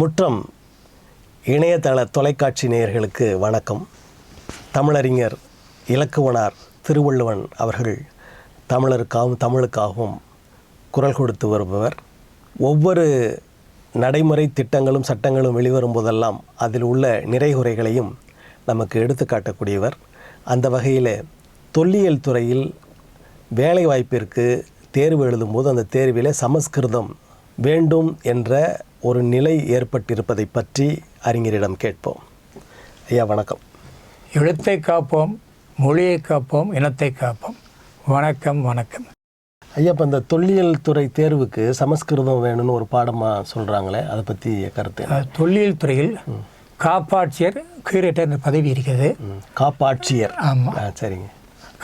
முற்றம் இணையதள தொலைக்காட்சி நேயர்களுக்கு வணக்கம். தமிழறிஞர் இலக்குவனார் திருவள்ளுவன் அவர்கள் தமிழருக்காகவும் தமிழுக்காகவும் குரல் கொடுத்து வருபவர். ஒவ்வொரு நடைமுறை திட்டங்களும் சட்டங்களும் வெளிவரும் போதெல்லாம் அதில் உள்ள நிறைகுறைகளையும் நமக்கு எடுத்து காட்டக்கூடியவர். அந்த வகையில் தொல்லியல் துறையில் வேலை வாய்ப்பிற்கு தேர்வு எழுதும்போது அந்த தேர்வில் சமஸ்கிருதம் வேண்டும் என்ற ஒரு நிலை ஏற்பட்டிருப்பதை பற்றி அறிஞரிடம் கேட்போம். ஐயா வணக்கம். எழுத்தை காப்போம் மொழியை காப்போம் இனத்தை காப்போம். வணக்கம் வணக்கம். ஐயா இப்போ இந்த தொல்லியல் துறை தேர்வுக்கு சமஸ்கிருதம் வேணும்னு ஒரு பாடமாக சொல்கிறாங்களே அதை பற்றி கருத்து தொல்லியல் துறையில் காப்பாட்சியர் கியூரேட்டர் என்ற பதவி இருக்கிறது. ம், காப்பாட்சியர். ஆமாம் சரிங்க.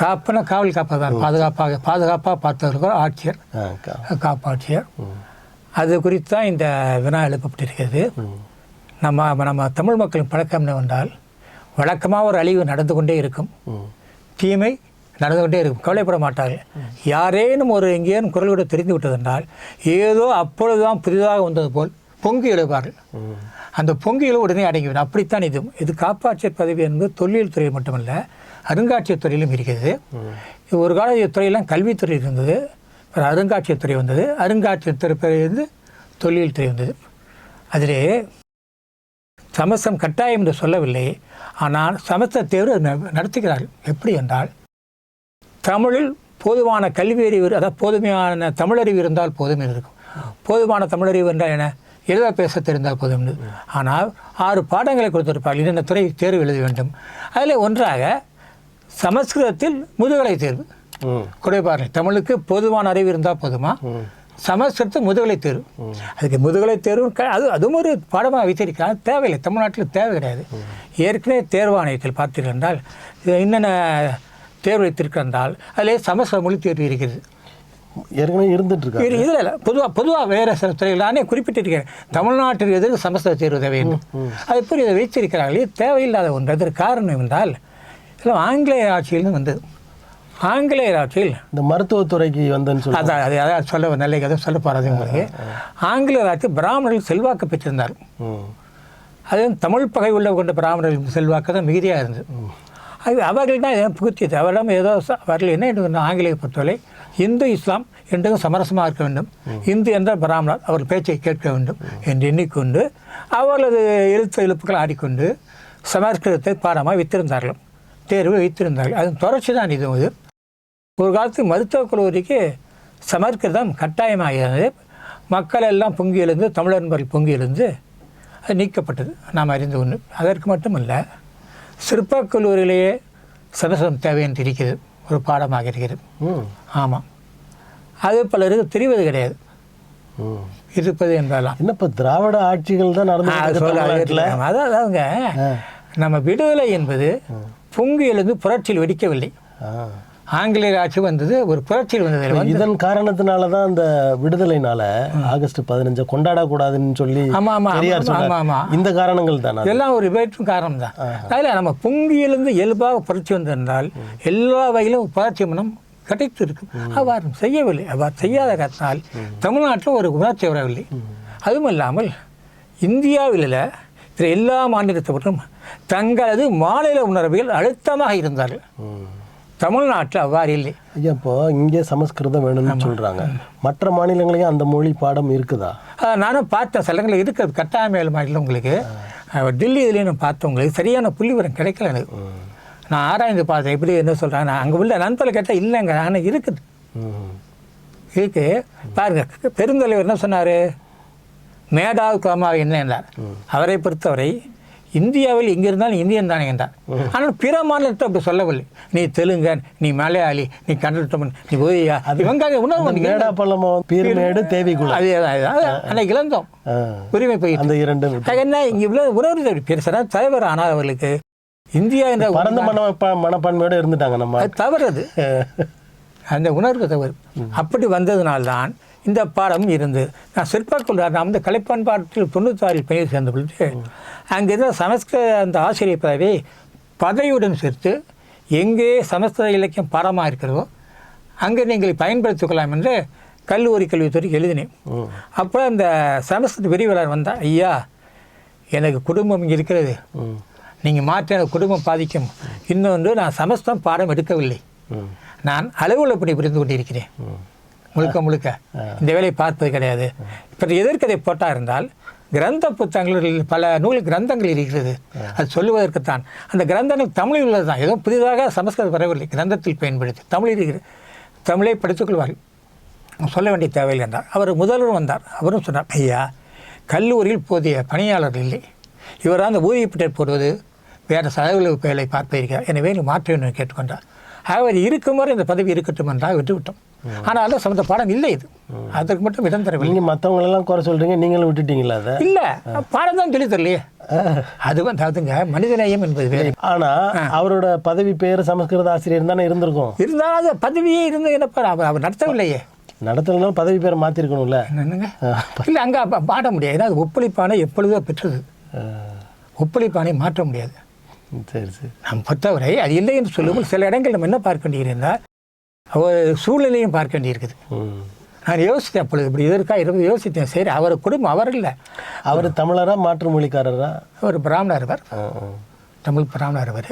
காப்புனா காவல் காப்பதான் பாதுகாப்பாக பாதுகாப்பாக பார்த்தவர்கள் ஆட்சியர் காப்பாட்சியர். அது குறித்து தான் இந்த வினா எழுப்பப்பட்டிருக்கிறது. நம்ம நம்ம தமிழ் மக்களின் பழக்கம் என்னவென்றால் வழக்கமாக ஒரு அழிவு நடந்து கொண்டே இருக்கும். தீமை நடந்து கொண்டே இருக்கும். கவலைப்பட மாட்டார்கள். யாரேனும் ஒரு எங்கேயும் குரல் விட தெரிந்து விட்டதென்றால் ஏதோ அப்பொழுதுதான் புதிதாக வந்தது போல் பொங்கி எழுவார்கள் அந்த பொங்கியில் உடனே அடங்கிவிடும். அப்படித்தான் இது. இது காப்பாட்சியர் பதவி என்பது தொல்லியல் துறை மட்டுமல்ல அருங்காட்சியர் துறையிலும் இருக்கிறது. ஒரு கால துறையெல்லாம் கல்வித்துறை இருந்தது. அப்புறம் அருங்காட்சியத்துறை வந்தது. அருங்காட்சியத்துறை பிறகு தொழில் தொல்லியல் துறை வந்தது. அதிலே சமஸ்தம் கட்டாயம் என்று சொல்லவில்லை. ஆனால் சமஸ்த தேர்வு ந- நடத்துகிறார்கள். எப்படி என்றால் தமிழில் போதுமான கல்வி அறிவு அதாவது போதுமையான தமிழறிவு இருந்தால் போதும் இருக்கும். போதுமான தமிழறிவு என்றால் என்ன? எழுத பேச தெரிந்தால் போதும் ஆனால் ஆறு பாடங்களை கொடுத்திருப்பார்கள் இந்த துறை தேர்வு எழுத வேண்டும். அதில் ஒன்றாக சமஸ்கிருதத்தில் முதுகலை தேர்வு. குறைபார்கள் தமிழுக்கு போதுமான அறிவு இருந்தால் போதுமா? சமஸ்கிருதம் முதுகலை தேர்வு. அதுக்கு முதுகலை தேர்வு அது அதுவும் ஒரு பாடமாக வைத்திருக்கிறாங்க தேவையில்லை. தமிழ்நாட்டில் தேவை கிடையாது. ஏற்கனவே தேர்வாணையத்தில் பார்த்தீர்கள் என்றால் என்னென்ன தேர்வு வைத்திருக்கின்றால் அதிலே சமஸ்கிருத மொழி தேர்வு இருக்கிறது. ஏற்கனவே இருந்துட்டு இருக்கா இல்லை. பொதுவாக பொதுவாக வேறு சில துறைகள். நானே குறிப்பிட்டிருக்கிறேன் தமிழ்நாட்டில் எதிர்க்கு சமஸ்கிருத தேர்வு தேவை அது எப்படி இதை வைத்திருக்கிறார்கள் தேவையில்லாத ஒன்று. அதற்கு காரணம் என்றால் இதெல்லாம் ஆங்கிலேய ஆட்சியிலிருந்து வந்தது. ஆங்கிலேயர் ஆட்சியில். இந்த மருத்துவத்துறைக்கு வந்தேன்னு சொல்லி அதான் அது அதான் சொல்ல நல்ல கதை சொல்ல போகிறது உங்களுக்கு. ஆங்கிலேயர் ஆட்சி பிராமணர்கள் செல்வாக்கு பெற்றிருந்தார். அது தமிழ் பகை உள்ள கொண்ட பிராமணர்கள் செல்வாக்கு தான் மிகுதியாக இருந்தது. அது அவர்கள் தான் இதை புகுத்தியது. அவரிடம் ஏதோ அவர்கள் என்ன என்று ஆங்கிலேய பொறுத்தவரை இந்து இஸ்லாம் என்றும் சமரசமாக இருக்க வேண்டும். இந்து என்றால் பிராமணர். அவர் பேச்சை கேட்க வேண்டும் என்று எண்ணிக்கொண்டு அவர்களது எழுத்து எழுப்புகள் ஆடிக்கொண்டு சமஸ்கிருதத்தை பாடமாக வைத்திருந்தார்கள். தேர்வு வைத்திருந்தார்கள். அதன் தொடர்ச்சி தான் இது இது. ஒரு காலத்து மருத்துவக் கல்லூரிக்கு சமஸ்கிருதம் கட்டாயமாகிறது மக்கள் எல்லாம் பொங்கி எழுந்து தமிழன்பர்கள் பொங்கி எழுந்து அது நீக்கப்பட்டது. நாம் அறிந்து ஒன்று அதற்கு மட்டுமல்ல சிற்பக் கல்லூரியிலேயே சமஸ்கிருதம் தேவை என்று இருக்கிறது. ஒரு பாடமாக இருக்கிறது. ஆமாம் அது பலருக்கு தெரிவது கிடையாது. இருப்பது என்றாலாம் என்ன இப்போ திராவிட ஆட்சிகள் தான் நடந்து அதாவதுங்க நம்ம விடுதலை என்பது பொங்கி எழுந்து புரட்சியில் வெடிக்கவில்லை. ஆங்கிலேயர் ஆட்சி வந்தது ஒரு புரட்சியில் வந்தது. வந்து இதன் காரணத்தினால தான் அந்த விடுதலைனால ஆகஸ்ட் பதினஞ்சை கொண்டாடக்கூடாதுன்னு சொல்லி ஆமா, ஆமா, பெரியார் ஆமா, சொன்னார். ஆமா. இந்த காரணங்கள் தானே இதெல்லாம் ஒரு வேற்றும் காரணம் தான் அதில் நம்ம பொங்கியிலிருந்து இயல்பாக புரட்சி வந்திருந்தால் எல்லா வகையிலும் புரட்சி மனம் கிடைத்து இருக்கும் அவ்வாறு செய்யவில்லை. அவ்வாறு செய்யாத காரணத்தால் தமிழ்நாட்டில் ஒரு உணர்ச்சி வரவில்லை. அதுவும் இல்லாமல் இந்தியாவில் எல்லா மாநிலத்தவரும் தங்களது மாநில உணர்வில் அழுத்தமாக இருந்தார்கள். தமிழ்நாட்டில் அவ்வாறு இல்லை. ஐயா இப்போ இங்கே சமஸ்கிருதம் வேணும்னு சொல்றாங்க. மற்ற மாநிலங்களையும் அந்த மொழி பாடம் இருக்குதா? நானும் பார்த்தேன் சிலங்களில் இருக்கிறது கட்டாயம் மேலும் இல்லை உங்களுக்கு. டெல்லி இதுலேயும் பார்த்தேன் உங்களுக்கு. சரியான புள்ளிவரம் கிடைக்கல எனக்கு. நான் ஆராய்ந்து பார்த்தேன். எப்படி என்ன சொல்கிறாங்க அங்கே உள்ள நண்பர்கள் கேட்டால் இல்லைங்க ஆனால் இருக்குது. இருக்கு. பாருங்க பெருந்தலைவர் என்ன சொன்னார்? மேடாவு குலமாக என்ன என்றார். அவரை பொறுத்தவரை இந்தியாவில் எங்கே இருந்தாலும் இந்தியன் தானே. என்றார் ஆனால் பிற மாநிலத்தை அப்படி சொல்லவில்லை. நீ தெலுங்கன் நீ மலையாளி நீ கன்னடத்தமன் நீ ஒய்யா இவங்க உணர்வு தேவிக்குளம் அதே அன்னைக்கு இழந்தோம். உரிமை போயிட்டு அந்த இரண்டு என்ன இங்கே இவ்வளோ உணர்வு பெருசாக தலைவர் ஆனால் அவர்களுக்கு இந்தியா என்ற பரந்த மன மனப்பான்மையோட இருந்துட்டாங்க நம்ம. தவறு அது அந்த உணர்வு தவறு. அப்படி வந்ததினால்தான் இந்த பாடம் இருந்து நான் சிற்பக்குள்ள நான் வந்து கலைப்பண்பாட்டில் தொண்ணூத்தாறில் பயிர் சேர்ந்த பொழுது அங்கே இருந்த சமஸ்கிருத அந்த ஆசிரியர் பதவி பதவியுடன் சேர்த்து எங்கே சமஸ்கிருத இலக்கியம் பாடமாக இருக்கிறதோ அங்கே நீங்கள் பயன்படுத்திக் கொள்ளலாம் என்று கல்லூரி கல்வித்துறைக்கு எழுதினேன். அப்போ அந்த சமஸ்கிருத விரிவலர் வந்தா ஐயா எனக்கு குடும்பம் இங்கே இருக்கிறது நீங்கள் மாற்றி எனக்கு குடும்பம் பாதிக்கும். இன்னொன்று நான் சமஸ்தம் பாடம் எடுக்கவில்லை. நான் அலுவலப்படி புரிந்து கொண்டிருக்கிறேன். முழுக்க முழுக்க. இந்த வேலையை பார்ப்பது கிடையாது. இப்போ எதிர்கதை போட்டா இருந்தால் கிரந்த புத்தகங்களில் பல நூல் கிரந்தங்கள் இருக்கிறது. அது சொல்லுவதற்குத்தான். அந்த கிரந்தங்கள் தமிழில் உள்ளது தான் ஏதோ புதிதாக சமஸ்கிருதம் வரவில்லை. கிரந்தத்தில் பயன்படுத்தி தமிழ் இருக்கிறது. தமிழை படித்துக்கொள்வார்கள். சொல்ல வேண்டிய தேவையில்லை என்றார். அவர் முதல்வரும் வந்தார். அவரும் சொன்னார் ஐயா கல்லூரியில் போதிய பணியாளர்கள் இல்லை. இவர் அந்த ஊதியப்பட்டர் போடுவது வேறு செலவு வேலை பார்ப்பீர்கள் எனவே நீ மாற்ற வேண்டும் கேட்டுக்கொண்டார். அவர் இருக்கும் வரை இந்த பதவி இருக்கட்டும் என்றால் விட்டுவிட்டோம். ஆனாலும் சம்மந்த பாடம் இல்லை இது. அதற்கு மட்டும் இடம் தரவில்லை. நீங்கள் மற்றவங்களெல்லாம் குறை சொல்கிறீங்க நீங்களும் விட்டுட்டீங்களா அதை? இல்லை பாடம் தான் சொல்லி தரலையே. அது வந்து அதுங்க மனிதநேயம் என்பது வேறு. ஆனால் அவரோட பதவி பேர் சமஸ்கிருத ஆசிரியர் தானே இருந்திருக்கும்? இருந்தாலும் அது பதவியே இருந்து என்னப்பா அவர் அவர் நடத்தவில்லையே. நடத்தலைனாலும் பதவி பேரை மாற்றிருக்கணும்ல என்னங்க? இல்லை அங்கே பாட முடியாது. ஏன்னா அது ஒப்பளிப்பானை எப்பொழுதோ பெற்றது. ஒப்பளிப்பானை மாற்ற முடியாது. சரி சரி. நாம் பொறுத்தவரை அது இல்லை என்று சொல்லும்போது சில இடங்கள் நம்ம என்ன பார்க்க வேண்டியிருந்தால் ஒரு சூழ்நிலையும் பார்க்க வேண்டியிருக்குது. நான் யோசித்தேன் அப்பொழுது இப்படி இதற்கா இருபது யோசித்தேன். சரி அவர் குடும்பம் அவர் இல்லை. அவர் தமிழரா மாற்று மொழிக்காரரா? அவர் பிராமணர் அவர். தமிழ் பிராமணர் அவர்.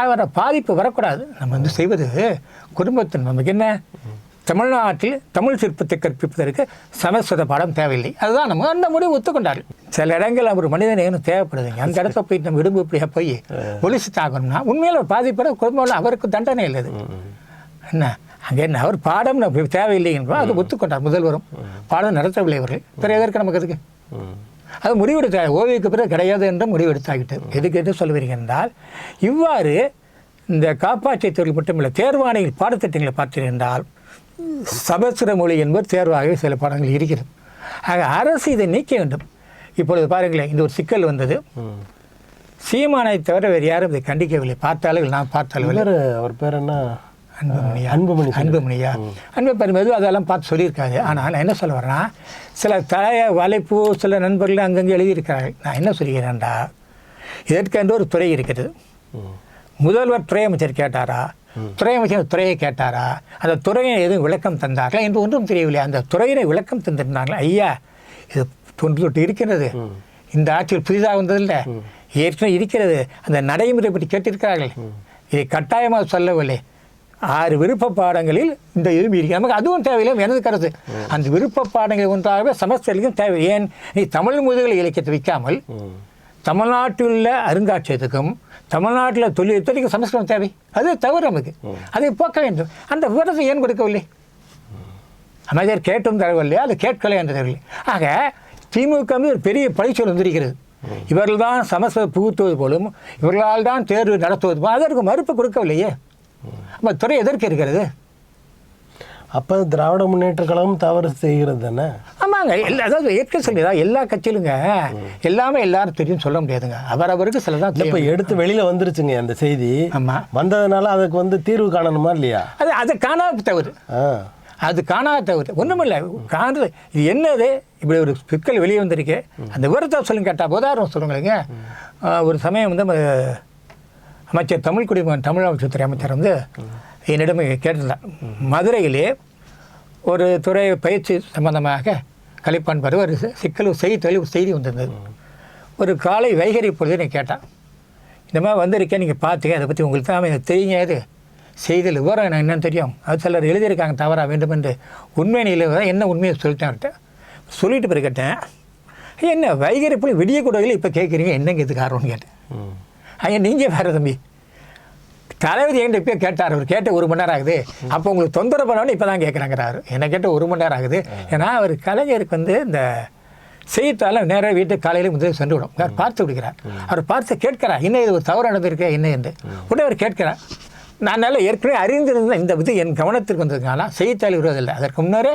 அவரை பாதிப்பு வரக்கூடாது. நம்ம வந்து செய்வது குடும்பத்தின் நமக்கு என்ன? தமிழ்நாட்டில் தமிழ் சிற்பத்தை கற்பிப்பதற்கு சமஸ்கிருத பாடம் தேவையில்லை. அதுதான் நம்ம அந்த முடிவு ஒத்துக்கொண்டார் சில இடங்கள் அவர் மனிதன் ஏனும் தேவைப்படுதுங்க அந்த இடத்த போய் நம்ம இடும்பு இப்படியா போய் ஒலிச்சு தாக்கணும்னா உண்மையில் ஒரு பாதிப்பட குடும்பம் அவருக்கு தண்டனை இல்லை அது. என்ன? அங்கே என்ன அவர் பாடம் நம்ம தேவையில்லை என்றால் அது ஒத்துக்கொண்டார் முதல்வரும். பாடம் நடத்தவில்லை அவர்கள். பிறகு எதற்கு நமக்கு அதுக்கு? அது முடிவெடுத்த ஓவியக்கு பிறகு கிடையாது என்று முடிவெடுத்தாகிட்டு. எதுக்கு எது சொல்லுவீங்க என்றால் இவ்வாறு இந்த காப்பாற்றிய தொழில் மட்டுமில்லை தேர்வாணையில் பாடத்திட்டங்களை பார்த்தீர்கள் சமஸ்கிருத மொழி என்பது தேர்வாகவே சில பாடங்கள் இருக்கிறது. ஆக அரசு இதை நீக்க வேண்டும். இப்பொழுது பாருங்களேன் இந்த ஒரு சிக்கல் வந்தது. சீமானை தவிர வேறு யாரும் இதை கண்டிக்கவில்லை. பார்த்தாலும் நான் பார்த்தாலும் அவர் பேர் என்ன? அன்புமணியா? அன்புமணி அன்புமணியா? அன்பு பெருமது அதெல்லாம் பார்த்து சொல்லியிருக்காரு. ஆனால் நான் என்ன சொல்ல வரேன்னா சில தலைய வலைப்பு சில நண்பர்கள் அங்கங்கே எழுதியிருக்கிறார்கள். நான் என்ன சொல்கிறேன்டா? இதற்கென்று ஒரு துறை இருக்கிறது ம். முதல்வர் துறை அமைச்சர் கேட்டாரா? துறை அமைச்சர் துறையை கேட்டாரா? அந்த துறையை எதுவும் விளக்கம் தந்தார்களா என்று ஒன்றும் தெரியவில்லை. அந்த துறையினை விளக்கம் தந்திருந்தாங்களா? ஐயா இது தொன்று தொட்டு இருக்கிறது. இந்த ஆட்சியில் புதிதாக வந்ததில்லை. ஏற்கனவே இருக்கிறது. அந்த நடைமுறை பற்றி கேட்டிருக்கிறார்கள். இதை கட்டாயமாக சொல்லவில்லை. ஆறு விருப்ப பாடங்களில் இந்த எலும்பி இருக்கு. நமக்கு அதுவும் தேவையில்லை எனது கருத்து. அந்த விருப்ப பாடங்கள் ஒன்றாகவே சமஸ்கிருதம் தேவை. ஏன்? நீ தமிழ் முதுகலை இலக்கியத்தை வைக்காமல் தமிழ்நாட்டில் உள்ள அருங்காட்சியகத்துக்கும் தமிழ்நாட்டில் தொழில்துறைக்கு சமஸ்கிருதம் தேவை. அது தவறு நமக்கு. அதை போக்க வேண்டும். அந்த விவரத்தை ஏன் கொடுக்கவில்லை? அமைச்சர் கேட்டும் தரவில்லை அது கேட்கலை என்று தரவில்லை ஆக திமுக மீது ஒரு பெரிய பழிச்சொல் வந்திருக்கிறது. இவர்கள் தான் சமஸ்கிருதம் புகுத்துவது போலும் இவர்களால் தான் தேர்வு நடத்துவது போலும் அதற்கு மறுப்பு கொடுக்கவில்லையே. அப்போ துறை எதற்கு இருக்கிறது? அப்போ திராவிட முன்னேற்ற கழகம் தவறு செய்கிறது தானே? ஆமாங்க எல்லா அதாவது ஏற்க சொல்லிதா எல்லா கட்சியிலுங்க எல்லாமே எல்லாரும் தெரியும் சொல்ல முடியாதுங்க. அவரவருக்கு சிலதான் இப்போ தெரியும். எடுத்து வெளியில வந்துருச்சுங்க அந்த செய்தி. ஆமாம் வந்ததுனால அதுக்கு வந்து தீர்வு காணணுமா இல்லையா? அது அதை காணாத தவறு. ஆ. அது காணாத தவறு. ஒன்றுமில்லை காணுது இது என்னது? இப்படி ஒரு சிக்கல் வெளியே வந்திருக்கு. அந்த விவரத்தை சொல்லுங்க கேட்டால் உதாரணம் சொல்லுங்களேங்க ஒரு சமயம் வந்து அமைச்சர் தமிழ் குடிமகன் தமிழ் அமைச்சர் வந்து என்னிடம் கேட்டிருந்தார். மதுரையிலே ஒரு துறை பயிற்சி சம்பந்தமாக கலிப்பான் பருவ ஒரு சிக்கல் செய்தி தொழில் செய்தி வந்திருந்தது. ஒரு காலை வைகரி பொழுது நான் கேட்டான். இந்த மாதிரி வந்திருக்கேன் நீங்கள் பார்த்தீங்க அதை பற்றி உங்களுக்கு தான் எனக்கு தெரியுங்க அது செய்தியில் விவரம் எனக்கு என்னென்னு தெரியும். அது சிலர் எழுதியிருக்காங்க தவறாக வேண்டும் என்று. உண்மை நிலை என்ன உண்மையை சொல்லிட்டேன் அவர்கிட்ட. சொல்லிட்டு பிறகு கேட்டேன் என்ன வைகரி புலி விடிய கூடவில் இப்போ கேட்குறீங்க என்னங்க இது காரணம்னு கேட்டேன். ஐயா நீங்கள் வேறு தம்பி. தளபதி என்கிட்ட இப்போ கேட்டார். அவர் கேட்ட ஒரு மணி நேரம் ஆகுது. அப்போ உங்களுக்கு தொந்தரவு பண்ணவொன்னே இப்போ தான் கேட்குறாங்கிறாரு. என்ன கேட்ட ஒரு மணி நேரம் ஆகுது. ஏன்னா அவர் கலைஞருக்கு வந்து இந்த செய்தித்தாள நேராக வீட்டுக்கு காலையில் முதலில் சென்று விடும். அவர் பார்த்து விடுகிறார். அவர் பார்த்து கேட்கிறார். என்ன இது ஒரு தவறு நடந்திருக்கு என்ன என்று. உடனே அவர் கேட்கிறார். நான் நல்லா ஏற்கனவே அறிந்திருந்த இந்த இது என் கவனத்திற்கு வந்ததுனால செய்தித்தாள் விடுவதில்லை. அதற்கு முன்னரே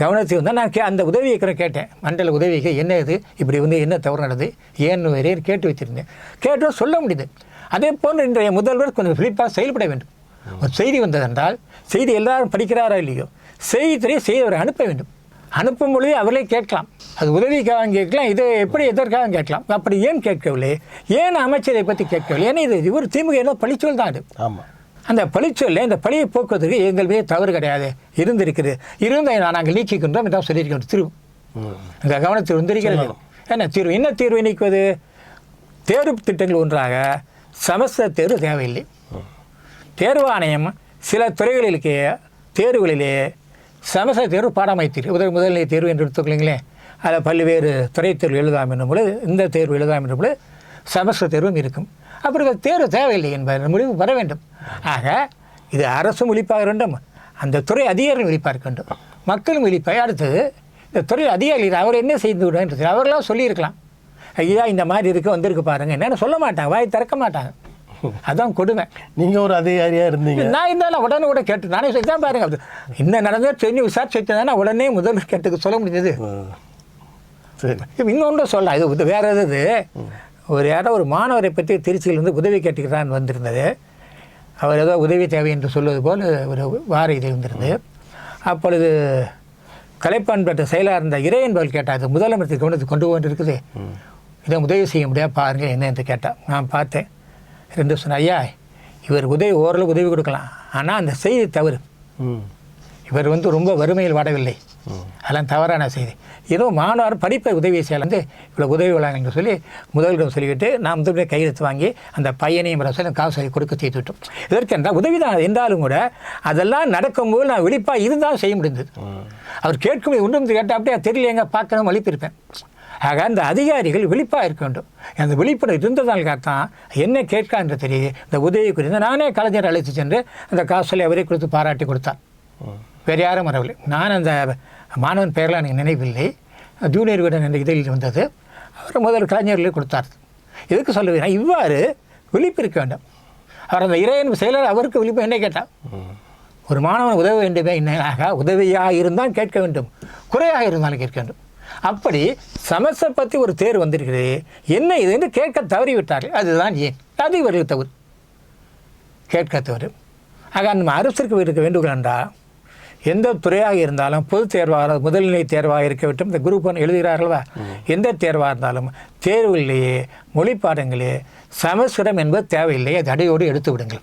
கவனத்துக்கு வந்தால் நான் கே அந்த உதவி இயக்குனர் கேட்டேன். மண்டல உதவி இயக்கம் என்ன இது? இப்படி வந்து என்ன தவறு நடந்தது ஏன்னு வேறே கேட்டு வச்சிருந்தேன் கேட்டும் சொல்ல முடியுது. அதே போன்று இன்றைய முதல்வர் கொஞ்சம் விழிப்பாக செயல்பட வேண்டும். ஒரு செய்தி வந்ததென்றால் செய்தி எல்லாரும் படிக்கிறாரா இல்லையோ? செய்தித்துறையை செய்தவரை அனுப்ப வேண்டும். அனுப்பும் பொழுது அவர்களே கேட்கலாம். அது உதவிக்காக கேட்கலாம் இது எப்படி எதற்காக கேட்கலாம்? அப்படி ஏன் கேட்கவில்லை? ஏன் அமைச்சரை பற்றி கேட்கவில்லை? ஏன்னா இது இவர் திமுக ஏதோ பழிச்சொல் தான் அது. ஆமாம் அந்த பழிச்சொல்ல இந்த பழியை போக்குவதற்கு எங்கள் மீது தவறு கிடையாது. இருந்திருக்குது. இருந்த நாங்கள் நீக்கிக்கின்றோம் என்றால் சொல்லியிருக்கிறோம் திரு ம். இந்த கவனத்தில் வந்திருக்கிறது என்ன தீர்வு? என்ன தீர்வை நீக்குவது தேர்வு திட்டங்கள் ஒன்றாக சமஸ்கிருத தேர்வு தேவையில்லை. தேர்வு ஆணையம் சில துறைகளிலுக்கு தேர்வுகளிலே சமஸ்கிருத தேர்வு பாடம் வைத்தீர் முதல் முதல்நிலை தேர்வு என்று எடுத்துக்கொள்ளுங்களேன் அதில் பல்வேறு துறை தேர்வு எழுதாம் என்னும் பொழுது இந்த தேர்வு எழுதாம் என்னும் பொழுது சமஸ்கிருத தேர்வும் இருக்கும். இந்த தேர்வு தேவையில்லை என்பது முடிவு வர வேண்டும். ஆக இது அரசும் விழிப்பாக வேண்டும் அந்த துறை அதிகாரிகள் விழிப்பாக வேண்டும். மக்களும் விழிப்பாக அடுத்தது இந்த துறை அதிகாரிகள் அவர் என்ன செய்து விடுன்றது அவர்களாம் சொல்லியிருக்கலாம். ஐயா இந்த மாதிரி இருக்கு வந்திருக்கு பாருங்க. என்னன்னு சொல்ல மாட்டாங்க வாய் திறக்க மாட்டாங்க. அதான் கொடுமை. நீங்க ஒரு அதிகாரியா இருந்தீங்க. நான் இருந்தாலும் உடனே கூட கேட்டு நானே சொல்லி தான் பாருங்க. அது என்ன நடந்தோ தெரிஞ்சு விசாரிச்சு தானே உடனே முதல் கேட்டுக்கு சொல்ல முடிஞ்சது. இன்னொன்று சொல்லலாம். இது வேற எது ஒரு யாரோ ஒரு மாணவரை பற்றி திருச்சியிலிருந்து உதவி கேட்டுக்கிறான் வந்திருந்தது. அவர் ஏதோ உதவி தேவை என்று சொல்வது போல் ஒரு வார இது இருந்திருந்தது. அப்பொழுது கலைப்பான் பெற்ற செயலாக இருந்த இறை என்பவர் கேட்டார் இது முதலமைச்சர் கவனத்துக்கு கொண்டு போய் இருக்குது இதை உதவி செய்ய முடியாது பாருங்கள் என்ன? என்று கேட்டால் நான் பார்த்தேன். ரெண்டு சொன்னேன் ஐயா இவர் உதவி ஓரளவு உதவி கொடுக்கலாம். ஆனால் அந்த செய்தி தவறு. ம். இவர் வந்து ரொம்ப வறுமையில் வாடவில்லை. அதெல்லாம் தவறான செய்தி. ஏதோ மாணவர் படிப்பை உதவி செய்யலாம் வந்து இவ்வளோ உதவி வழங்க என்று சொல்லி முதலிடம் சொல்லிவிட்டு நாம் வந்து கையெழுத்து வாங்கி அந்த பையனையும் சொல்லி காசு கொடுக்க செய்து விட்டோம் இதற்கென்றால் உதவி தான் என்றாலும் கூட அதெல்லாம் நடக்கும்போது நான் விழிப்பாக இருந்தால் செய்ய முடிந்தது. அவர் கேட்கும் ஒன்றும் கேட்டால் அப்படியே தெரியலையங்க பார்க்கணும் அளிப்பிருப்பேன் ஆக அந்த அதிகாரிகள் விழிப்பாக இருக்க வேண்டும். அந்த விழிப்புணர்வு இருந்ததால்தான் என்ன கேட்கா என்று தெரியுது இந்த உதவி குறித்து நானே கலைஞர் அழைத்து சென்று அந்த காசலை அவரே கொடுத்து பாராட்டி கொடுத்தார் வேறு யாரும் வரவில்லை. நான் அந்த மாணவன் பெயரில் எனக்கு நினைவில்லை. ஜூனியர் வீடன் என்ற இதில் வந்தது. அவர் முதல் கலைஞர்களே கொடுத்தார். எதுக்கு சொல்லுவேன்? இவ்வாறு விழிப்பு இருக்க வேண்டும். அவர் அந்த இறையன் செயலர் அவருக்கு விழிப்பு என்ன கேட்டார். ஒரு மாணவன் உதவ வேண்டுமே என்னாக உதவியாக இருந்தால் கேட்க வேண்டும். குறையாக இருந்தாலும் கேட்க வேண்டும். அப்படி சமஸை பற்றி ஒரு தேர் வந்திருக்கிறது. என்ன இது என்று கேட்க தவறிவிட்டார்கள். அதுதான் ஏன்? அது இவர்கள் தவறு. கேட்க தவறு. ஆக நம்ம அரசிற்கு இருக்க வேண்டுகோள் என்றால் எந்த துறையாக இருந்தாலும் பொது தேர்வாக முதல்நிலை தேர்வாக இருக்க வேண்டும். இந்த குரூப் ஒன் எழுதுகிறார்களா எந்த தேர்வாக இருந்தாலும் தேர்வுகளிலேயே மொழி பாடங்களே சமஸ்கிருதம் என்பது தேவையில்லை. அது அடையோடு எடுத்து விடுங்கள்.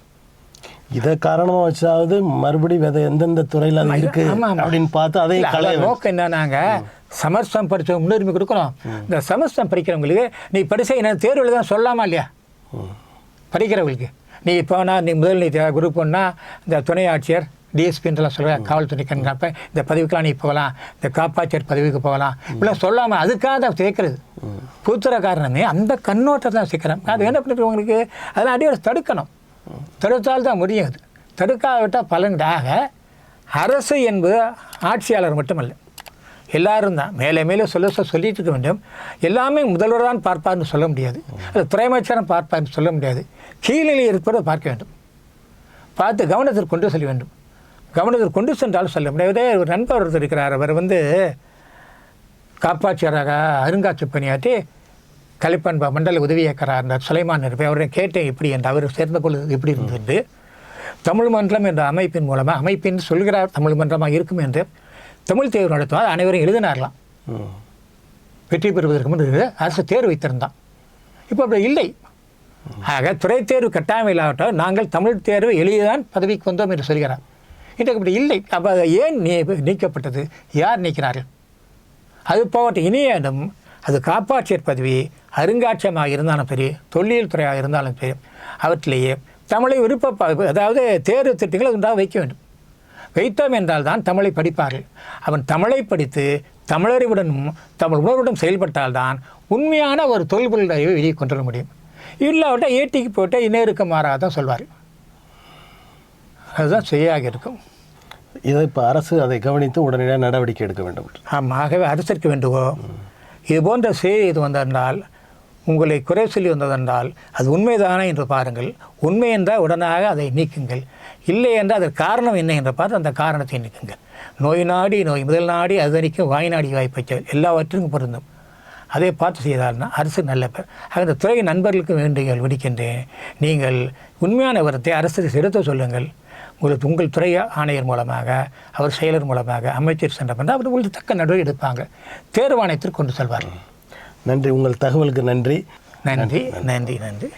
இதை காரணமா வச்சாவது மறுபடி விதை எந்தெந்த துறையில அது இருக்கு. அப்படின்னு பார்த்து அதை அதோட நோக்கம் என்னன்னாங்க சமஸ்தம் படிச்ச முன்னுரிமை கொடுக்கணும். இந்த சமஸ்தம் படிக்கிறவங்களுக்கு நீ படிச்ச என்ன தேர்வில் தான் சொல்லாமா இல்லையா? படிக்கிறவங்களுக்கு. நீ இப்போ நான் நீ முதல் நீ குரூப் ஒன்றா இந்த துணை ஆட்சியர் டிஎஸ்பின்றலாம் சொல்கிற காவல்துறை கண்காப்ப இந்த பதவிக்கெலாம் நீ போகலாம் இந்த காப்பாட்சியர் பதவிக்கு போகலாம். இப்படிலாம் சொல்லாமல் அதுக்காக தான் சேர்க்கறது. பூத்துற காரணமே அந்த கண்ணோட்டத்தை தான் சேர்க்குறேன். அது என்ன பண்ணிட்டு உங்களுக்கு? அதெல்லாம் அடியோட தடுக்கணும். தடுத்தால் தான் முடியும் அது. தடுக்காவிட்டால் பலன்டாக அரசு என்பது ஆட்சியாளர் மட்டுமல்ல. எல்லாரும் தான். மேலே மேலே சொல்ல சொல்ல சொல்லிட்டு இருக்க வேண்டும். எல்லாமே முதல்வர் தான் பார்ப்பார்னு சொல்ல முடியாது. அது துறை அமைச்சரும் பார்ப்பார்னு சொல்ல முடியாது. கீழில் இருப்பதை பார்க்க வேண்டும். பார்த்து கவனத்திற்கு கொண்டு செல்ல வேண்டும். கவனத்தில் கொண்டு சென்றாலும் சொல்ல முடியாது. ஒரு நண்பர் ஒருத்தர் இருக்கிறார். அவர் வந்து காப்பாட்சியராக அருங்காட்சி பணியாற்றி கலிப்பன் மண்டல உதவி இயக்கராக இருந்தார். சுலைமான் இருப்பேன் அவரை கேட்டேன் எப்படி என்று? அவர் சேர்ந்த பொழுது எப்படி இருந்தது தமிழ் மன்றம் என்ற அமைப்பின் மூலமாக அமைப்பின் சொல்கிறார் தமிழ் மன்றமாக இருக்கும் என்று தமிழ் தேர்வு நடத்துவார். அனைவரும் எழுதினார்லாம் வெற்றி பெறுவதற்கு முன்பு அரசு தேர்வு வைத்திருந்தான். இப்போ அப்படி இல்லை. ஆக துறை தேர்வு கட்டாயம் இல்லாவிட்டால் நாங்கள் தமிழ் தேர்வு எழுதிதான் பதவிக்கு வந்தோம் என்று சொல்கிறார். இன்றைக்கு அப்படி இல்லை. அப்போ ஏன் நீ நீக்கப்பட்டது? யார் நீக்கினார்கள்? அது போகட்டும். இனியேனும் அது காப்பாட்சியர் பதவி அருங்காட்சியமாக இருந்தாலும் சரி தொல்லியல் துறையாக இருந்தாலும் சரி அவற்றிலேயே தமிழை விருப்ப அதாவது தேர்வு திட்டங்களை உண்டாக வைக்க வேண்டும். வைத்தோம் என்றால் தான் தமிழை படிப்பார்கள். அவன் தமிழை படித்து தமிழறிவுடனும் தமிழ் உணர்வுடன் செயல்பட்டால்தான் உண்மையான ஒரு தொல்பொருள் அறிவை வெளியே கொண்டு வர முடியும். இல்லாவிட்டால் ஏட்டிக்கு போட்டு மாறாக தான் சொல்வார் அதுதான் சரியாக இருக்கும். இதை இப்போ அரசு அதை கவனித்து உடனடியாக நடவடிக்கை எடுக்க வேண்டும். ஆமாம் ஆகவே அரசிற்கு வேண்டுகோ. இது போன்ற செய்தி இது வந்தென்றால் உங்களை குறை சொல்லி வந்ததென்றால் அது உண்மைதானா என்று பாருங்கள். உண்மை என்றால் உடனாக அதை நீக்குங்கள். இல்லை என்றால் அதற்கு காரணம் என்ன என்று பார்த்து அந்த காரணத்தை நீக்குங்கள். நோய் நாடி நோய் முதல் நாடி அதனிக்கும் வாய் நாடி வாய்ப்பை எல்லாவற்றிற்கும் பொருந்தும். அதை பார்த்து செய்தால்னா அரசு நல்ல பேர் ஆக இந்த துறை நண்பர்களுக்கு வேண்டுகள் விடுக்கின்றேன். நீங்கள் உண்மையான விவரத்தை அரசுக்கு எடுத்து சொல்லுங்கள். உங்களுக்கு உங்கள் துறை ஆணையர் மூலமாக அவர் செயலர் மூலமாக அமைச்சர் சென்ற பின்னர் அவர் உங்களுக்கு தக்க நடவடிக்கை எடுப்பாங்க. தேர்வாணையத்திற்கு கொண்டு செல்வார்கள் நன்றி. உங்கள் தகவலுக்கு நன்றி நன்றி. நன்றி நன்றி.